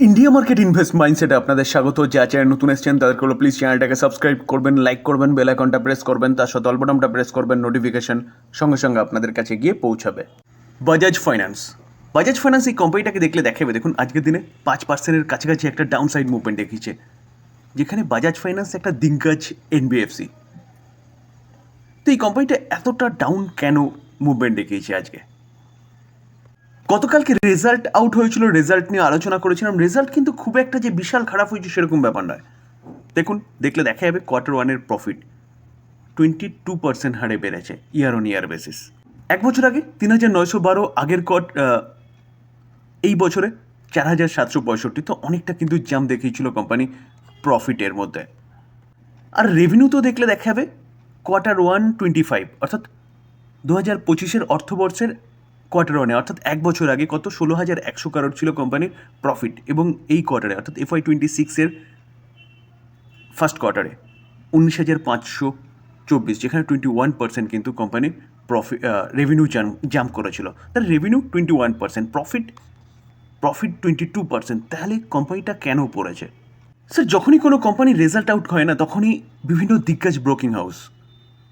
India market invest মাইন্ডসেটে আপনাদের স্বাগত। যা চ্যানেল নতুন এসছেন, তাদেরকে হলো প্লিজ চ্যানেলটাকে সাবস্ক্রাইব করবেন লাইক করবেন বেল আইকনটা প্রেস করবেন, তার সাথে অল্পটামটা প্রেস করবেন নোটিফিকেশন সঙ্গে সঙ্গে আপনাদের কাছে গিয়ে পৌঁছাবে। বাজাজ ফাইন্যান্স বাজাজ ফাইন্যান্স এই কোম্পানিটাকে দেখলে দেখাবে, দেখুন আজকের দিনে পাঁচ পার্সেন্টের কাছাকাছি একটা ডাউন সাইড মুভমেন্ট দেখিয়েছে, যেখানে বাজাজ ফাইন্যান্স একটা দিগ্গজ এনবিএফসি তো এই কোম্পানিটা এতটা ডাউন কেন মুভমেন্ট দেখিয়েছে আজকে? গতকালকে রেজাল্ট আউট হয়েছিল রেজাল্ট নিয়ে আলোচনা করেছিলাম। রেজাল্ট কিন্তু খুব একটা যে বিশাল খারাপ হয়েছে সেরকম ব্যাপার নয়। দেখুন, দেখলে দেখা যাবে কোয়ার্টার ওয়ানের প্রফিট টোয়েন্টি টু পার্সেন্ট হারে বেড়েছে ইয়ার অন ইয়ার বেসিস এক বছর আগে তিন হাজার নয়শো বারো, আগের কট এই বছরে চার হাজার সাতশো পঁয়ষট্টি। তো অনেকটা কিন্তু জাম দেখিয়েছিল কোম্পানি প্রফিটের মধ্যে। আর রেভিনিউ তো দেখলে দেখা যাবে কোয়ার্টার ওয়ান টোয়েন্টি ফাইভ অর্থাৎ দু হাজার পঁচিশের অর্থবর্ষের কোয়ার্টার ওয়ানে অর্থাৎ এক বছর আগে কত? ষোলো হাজার একশো কারোর ছিল কোম্পানির প্রফিট এবং এই কোয়ার্টারে অর্থাৎ এফআই টোয়েন্টি সিক্সের ফার্স্ট কোয়ার্টারে উনিশ হাজার পাঁচশো চব্বিশ, যেখানে টোয়েন্টি ওয়ান পার্সেন্ট কিন্তু কোম্পানির প্রফিট রেভিনিউ জাম জাম্প করেছিল। তার revenue twenty one percent profit profit twenty two percent তাহলে কোম্পানিটা কেন পড়েছে? স্যার যখনই কোনো কোম্পানির রেজাল্ট আউট হয় না, তখনই বিভিন্ন দিগ্গজ ব্রোকিং হাউস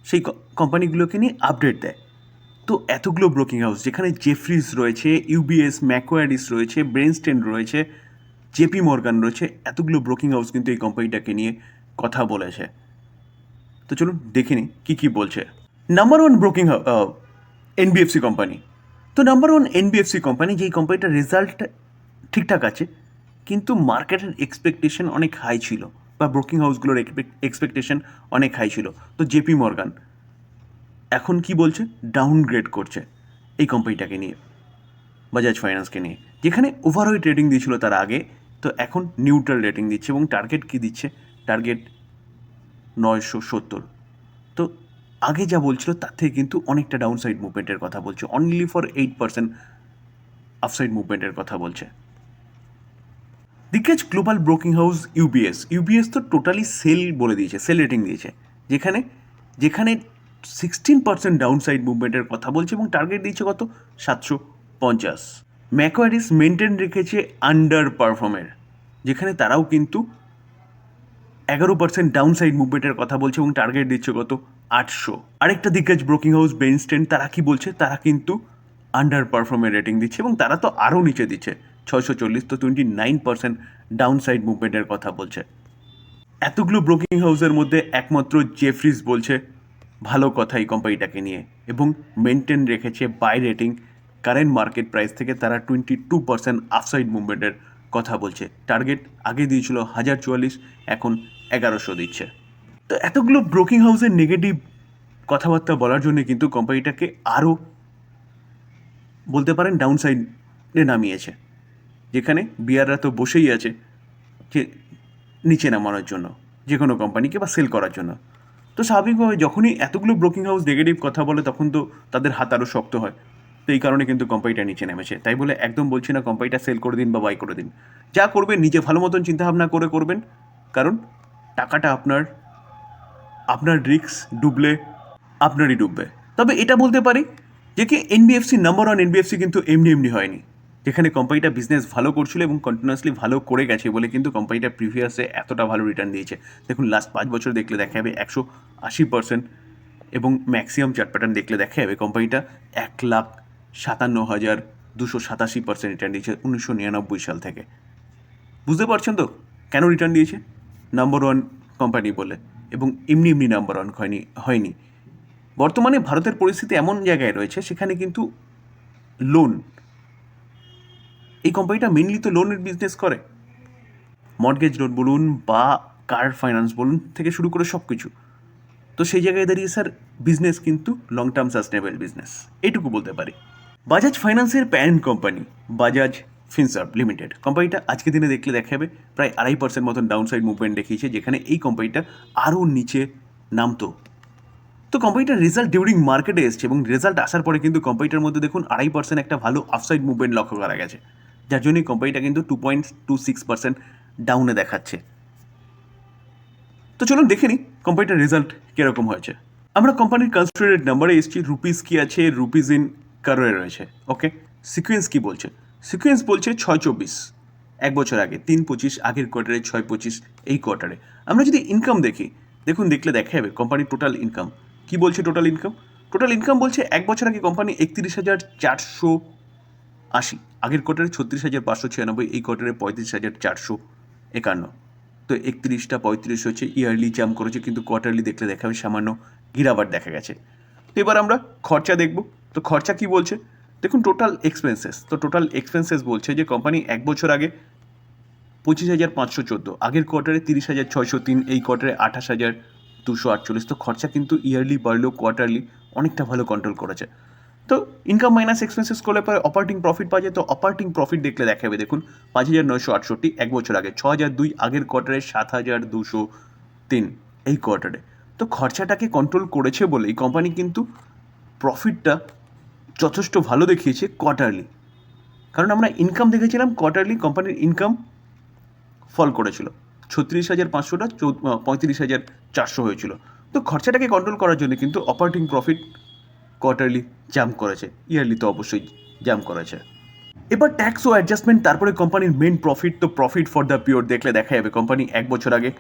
সেই কোম্পানিগুলোকে নিয়ে আপডেট দেয়। তো এতগুলো ব্রোকিং হাউস যেখানে জেফ্রিজ রয়েছে ইউবিএস ম্যাকোয়ারিস রয়েছে ব্রেনস্টেন রয়েছে জেপি মর্গান রয়েছে, এতগুলো ব্রোকিং হাউস কিন্তু এই কোম্পানিটাকে নিয়ে কথা বলেছে। তো চলুন দেখে নিই কী কী বলছে। Number one broking NBFC company তো নাম্বার ওয়ান এনবিএফসি কোম্পানি যেই কোম্পানিটার রেজাল্ট ঠিকঠাক আছে, কিন্তু মার্কেটের এক্সপেকটেশন অনেক হাই ছিল, বা ব্রোকিং হাউসগুলোর এক্সপেকটেশন অনেক হাই ছিল। তো জেপি মর্গান এখন কি বলছে? ডাউনগ্রেড করছে এই কোম্পানিটাকে নিয়ে বাজাজ ফাইন্যান্সকে নিয়ে। যেখানে ওভারওয়েট রেটিং দিয়েছিল তার আগে, তো এখন নিউট্রাল রেটিং দিচ্ছে এবং টার্গেট কি দিচ্ছে? টার্গেট নয়শো সত্তর। তো আগে যা বলছিল তার থেকে কিন্তু অনেকটা ডাউন সাইড মুভমেন্টের কথা বলছে। Only for eight percent upside মুভমেন্টের কথা বলছে। দিগ্গজ global broking house UBS UBS তো টোটালি সেল বলে দিয়েছে সেল রেটিং দিয়েছে। যেখানে যেখানে সিক্সটিন পার্সেন্ট ডাউন সাইড মুভমেন্টের কথা বলছে এবং টার্গেট দিয়েছে কত? সাতশো পঞ্চাশ। ম্যাকোয়ারিস মেনটেন রেখেছে আন্ডার পারফর্মের যেখানে তারাও কিন্তু এগারো পার্সেন্ট ডাউন সাইড মুভমেন্টের কথা বলছে এবং টার্গেট দিচ্ছে কত? আটশো। আরেকটা দিগ্গজ ব্রোকিং হাউস বেনস্টেন তারা কি বলছে? তারা কিন্তু আন্ডার পারফর্মের রেটিং দিচ্ছে এবং তারা তো আরও নিচে দিচ্ছে। ছয়শো চল্লিশ তো twenty nine percent down side মুভমেন্টের কথা বলছে। এতগুলো ব্রোকিং হাউসের মধ্যে একমাত্র জেফ্রিজ বলছে ভালো কথা এই কোম্পানিটাকে নিয়ে এবং মেনটেন রেখেছে buy rating current market price থেকে তারা টোয়েন্টি টু পার্সেন্ট আফসাইড মুভমেন্টের কথা বলছে। টার্গেট আগে দিয়েছিল হাজার চুয়াল্লিশ, এখন এগারোশো দিচ্ছে। তো এতগুলো ব্রোকিং হাউসের নেগেটিভ কথাবার্তা বলার জন্য কিন্তু কোম্পানিটাকে আরও বলতে পারেন ডাউন সাইডে নামিয়েছে। যেখানে বিয়াররা তো বসেই আছে যে নিচে নামানোর জন্য যে কোনো কোম্পানিকে বা সেল করার জন্য। তো স্বাভাবিকভাবে যখনই এতগুলো ব্রোকিং হাউস নেগেটিভ কথা বলে, তখন তো তাদের হাত আরও শক্ত হয়। তো এই কারণে কিন্তু কোম্পানিটা নিচে নেমেছে। তাই বলে একদম বলছি না কোম্পানিটা সেল করে দিন বা বাই করে দিন। যা করবেন, নিজে ভালো মতন চিন্তাভাবনা করে করবেন। কারণ টাকাটা আপনার আপনার রিস্ক ডুবলে আপনারই ডুববে। তবে এটা বলতে পারি যে কি এনবিএফসি নাম্বার ওয়ান এনবিএফসি কিন্তু এমনি এমনি হয়নি। যেখানে কোম্পানিটা বিজনেস ভালো করছিল এবং কন্টিনিউয়াসলি ভালো করে গেছে বলে কিন্তু কোম্পানিটা প্রিভিয়াসে এতটা ভালো রিটার্ন দিয়েছে। দেখুন লাস্ট পাঁচ বছর দেখলে দেখা যাবে একশো আশি পার্সেন্ট এবং ম্যাক্সিমাম চার্ট প্যাটার্ন দেখলে দেখা যাবে কোম্পানিটা এক লাখ সাতান্ন হাজার দুশো সাতাশি পার্সেন্ট রিটার্ন দিয়েছে উনিশশো নিরানব্বই সাল থেকে। বুঝতে পারছেন তো কেন রিটার্ন দিয়েছে? নাম্বার ওয়ান কোম্পানি বলে এবং এমনি এমনি নাম্বার ওয়ান হয়নি হয়নি। বর্তমানে ভারতের পরিস্থিতি এমন জায়গায় রয়েছে, সেখানে কিন্তু লোন এই কোম্পানিটা মেনলি তো লোনের বিজনেস করে। মর্গেজ লোন বলুন বা কার ফাইন্যান্স বলুন থেকে শুরু করে সব কিছু তো সেই জায়গায় দাঁড়িয়ে স্যার বিজনেস কিন্তু লং টার্ম সাস্টেনেবল বিজনেস এইটুকু বলতে পারি। বাজাজ ফাইন্যান্সের parent company Bajaj Finserv limited কোম্পানিটা আজকে দিনে দেখলে দেখা যাবে প্রায় আড়াই পার্সেন্ট মতন ডাউন সাইড মুভমেন্ট দেখিয়েছে, যেখানে এই কোম্পানিটা আরও নিচে নামতো। তো কোম্পানিটার রেজাল্ট ডিউরিং মার্কেটে এসছে এবং রেজাল্ট আসার পরে কিন্তু কোম্পানিটার মধ্যে দেখুন আড়াই পার্সেন্ট একটা ভালো আফসাইড মুভমেন্ট লক্ষ্য করা গেছে। যার জন্যই কোম্পানিটা কিন্তু two point two six percent ডাউনে দেখাচ্ছে। তো চলুন দেখে নিই কোম্পানিটার রেজাল্ট কীরকম হয়েছে। আমরা কোম্পানির কনস্ট্রেটেড নাম্বারে এসেছি রুপিস কি আছে রুপিস ইন কারোয়ে রয়েছে ওকে সিকোয়েন্স কি বলছে? সিকোয়েন্স বলছে ছয় চব্বিশ, এক বছর আগে, তিন পঁচিশ, আগের কোয়ার্টারে ছয় পঁচিশ, এই কোয়ার্টারে আমরা যদি ইনকাম দেখি, দেখুন, দেখলে দেখা যাবে কোম্পানির টোটাল ইনকাম কি বলছে টোটাল ইনকাম টোটাল ইনকাম বলছে এক বছর আগে কোম্পানি একত্রিশ হাজার চারশো আশি। আগের কোয়ার্টারে ছত্রিশ হাজার পাঁচশো ছিয়ানব্বই, এই কোয়ার্টারে পঁয়ত্রিশ হাজার চারশো একান্ন। তো একত্রিশটা পঁয়ত্রিশ হচ্ছে ইয়ারলি জাম্প করেছে, কিন্তু কোয়ার্টারলি দেখলে দেখা যাবে সামান্য গিরাবার দেখা গেছে। তো এবার আমরা খরচা দেখব। তো খরচা কি বলছে? দেখুন টোটাল এক্সপেন্সেস তো টোটাল এক্সপেন্সেস বলছে যে কোম্পানি এক বছর আগে পঁচিশ হাজার পাঁচশো চোদ্দ, আগের কোয়ার্টারে তিরিশ হাজার ছয়শো তিন, এই কোয়ার্টারে আঠাশ হাজার দুশো আটচল্লিশ। তো খরচা কিন্তু ইয়ারলি বাড়লেও কোয়ার্টারলি অনেকটা ভালো কন্ট্রোল করেছে। তো ইনকাম মাইনাস এক্সপেন্সেস করলে পরে অপারেটিং প্রফিট পাওয়া যায়। তো অপারেটিং প্রফিট দেখলে দেখা যাবে দেখুন, পাঁচ হাজার নয়শো আটষট্টি, এক বছর আগে ছ হাজার দুই, আগের কোয়ার্টারে সাত হাজার দুশো তিন, এই কোয়ার্টারে তো খরচাটাকে কন্ট্রোল করেছে বলে এই কোম্পানি কিন্তু প্রফিটটা যথেষ্ট ভালো দেখিয়েছে কোয়ার্টারলি কারণ আমরা ইনকাম দেখেছিলাম কোয়ার্টারলি কোম্পানির ইনকাম ফল করেছিল। ছত্রিশ হাজার পাঁচশোটা চৌ, পঁয়ত্রিশ হাজার চারশো হয়েছিল। তো খরচাটাকে কন্ট্রোল করার জন্য কিন্তু অপারেটিং প্রফিট কোয়ার্টারলি জাম্প করেছে ইয়ারলি তো অবশ্যই জাম্প করেছে। এবার ট্যাক্স ও অ্যাডজাস্টমেন্ট তারপরে কোম্পানির মেন প্রফিট তো প্রফিট ফর দ্য পিওর দেখলে দেখা যাবে কোম্পানি এক বছর আগে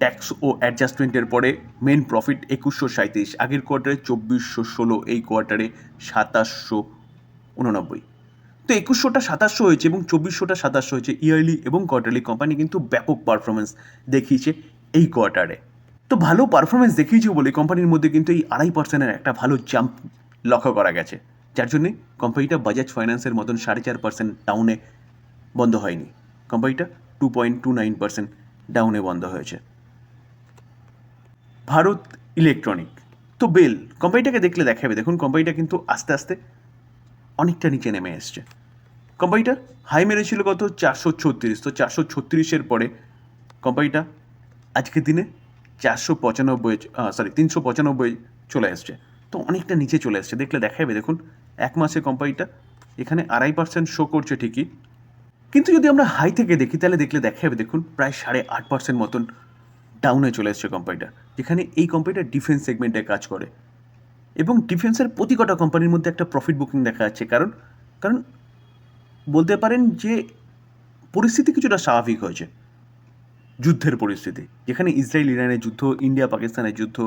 ট্যাক্স ও অ্যাডজাস্টমেন্টের পরে মেন প্রফিট একুশশো সাঁত্রিশ আগের কোয়ার্টারে চব্বিশশো ষোলো, এই কোয়ার্টারে সাতাশশো উননব্বই। তো একুশশোটা সাতাশশো হয়েছে এবং চব্বিশশোটা সাতাশশো হয়েছে ইয়ারলি এবং কোয়ার্টারলি কোম্পানি কিন্তু ব্যাপক পারফরমেন্স দেখিয়েছে এই কোয়ার্টারে তো ভালো পারফরমেন্স দেখিয়েছে বলে কোম্পানির মধ্যে কিন্তু এই আড়াই পার্সেন্টের একটা ভালো জাম্প লক্ষ্য করা গেছে। যার জন্যে কোম্পানিটা বাজাজ ফাইন্যান্সের মতন সাড়ে চার পার্সেন্ট ডাউনে বন্ধ হয়নি। কোম্পানিটা two point two nine percent ডাউনে বন্ধ হয়েছে। ভারত ইলেকট্রনিক তো বেল কোম্পানিটাকে দেখলে দেখা যাবে দেখুন কোম্পানিটা কিন্তু আস্তে আস্তে অনেকটা নিচে নেমে এসছে। কোম্পানিটা হাই মেরেছিল কত? চারশো ছত্রিশ। তো চারশো ছত্রিশের পরে কোম্পানিটা আজকের দিনে চারশো পঁচানব্বই সরি তিনশো পঁচানব্বই চলে এসছে তো অনেকটা নিচে চলে এসছে দেখলে দেখাবে দেখুন, এক মাসে কোম্পানিটা এখানে আড়াই পার্সেন্ট শো করছে ঠিকই। কিন্তু যদি আমরা হাই থেকে দেখি, তাহলে দেখলে দেখা যাবে দেখুন, প্রায় সাড়ে আট পার্সেন্ট মতন ডাউনে চলে এসছে কোম্পানিটা যেখানে এই কোম্পানিটা ডিফেন্স সেগমেন্টে কাজ করে। এবং ডিফেন্সের প্রতি কটা কোম্পানির মধ্যে একটা প্রফিট বুকিং দেখা যাচ্ছে। কারণ কারণ বলতে পারেন যে পরিস্থিতি কিছুটা স্বাভাবিক হয়েছে। যুদ্ধের পরিস্থিতি। যেখানে ইসরায়েল, ইরানের যুদ্ধ, ইন্ডিয়া, পাকিস্তানের যুদ্ধ।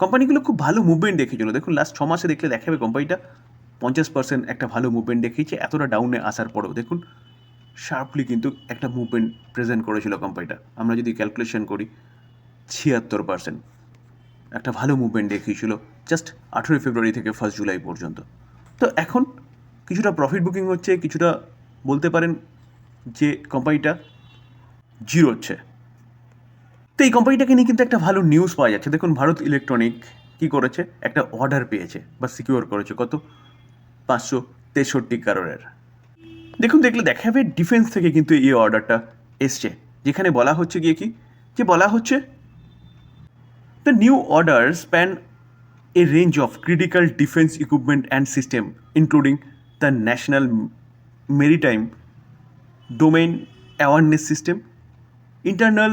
কোম্পানিগুলো খুব ভালো মুভমেন্ট দেখিয়েছিল। দেখুন লাস্ট ছ মাসে দেখলে দেখাবে কোম্পানিটা। পঞ্চাশ পার্সেন্ট একটা ভালো মুভমেন্ট দেখিয়েছে, এতটা ডাউনে আসার পরেও। দেখুন শার্পলি কিন্তু একটা মুভমেন্ট প্রেজেন্ট করেছিল কোম্পানিটা। আমরা যদি ক্যালকুলেশন করি, ছিয়াত্তর পার্সেন্ট একটা ভালো মুভমেন্ট দেখিয়েছিল জাস্ট আঠেরোই ফেব্রুয়ারি থেকে ফার্স্ট জুলাই পর্যন্ত। তো এখন কিছুটা প্রফিট বুকিং হচ্ছে, কিছুটা বলতে পারেন যে কোম্পানিটা জিরো হচ্ছে। তো এই কোম্পানিটাকে নিয়ে কিন্তু একটা ভালো নিউজ পাওয়া যাচ্ছে। দেখুন ভারত ইলেকট্রনিক কি করেছে? একটা অর্ডার পেয়েছে বা সিকিউর করেছে। কত? পাঁচশো তেষট্টি কারোরের দেখুন দেখলে দেখা যাবে ডিফেন্স থেকে কিন্তু এই অর্ডারটা এসছে। যেখানে বলা হচ্ছে গিয়ে কি? যে বলা হচ্ছে the new order span a range of critical defence equipment and system including the national maritime Domain awareness System, Internal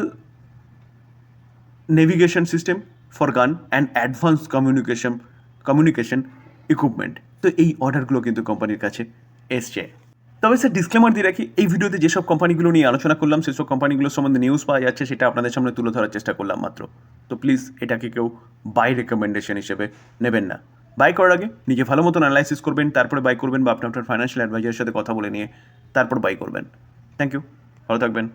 Navigation System for gun and Advanced Communication Communication Equipment. তো এই অর্ডারগুলো কিন্তু কোম্পানির কাছে এসছে। তবে স্যার ডিসক্লেমার দিয়ে রাখি, এই ভিডিওতে যেসব কোম্পানিগুলো নিয়ে আলোচনা করলাম, সেসব কোম্পানিগুলোর সম্বন্ধে নিউজ পাওয়া যাচ্ছে, সেটা আপনাদের সামনে তুলে ধরার চেষ্টা করলাম মাত্র। তো প্লিজ এটাকে কেউ বাই রেকমেন্ডেশন হিসেবে নেবেন না। বাই করার আগে নিজে ভালো মতন অ্যানালাইসিস করবেন, তারপরে বাই করবেন বা আপনি আপনার ফাইন্যান্সিয়াল অ্যাডভাইজারের সাথে কথা বলে নিয়ে তারপর বাই করবেন। থ্যাংক ইউ ভালো থাকবেন।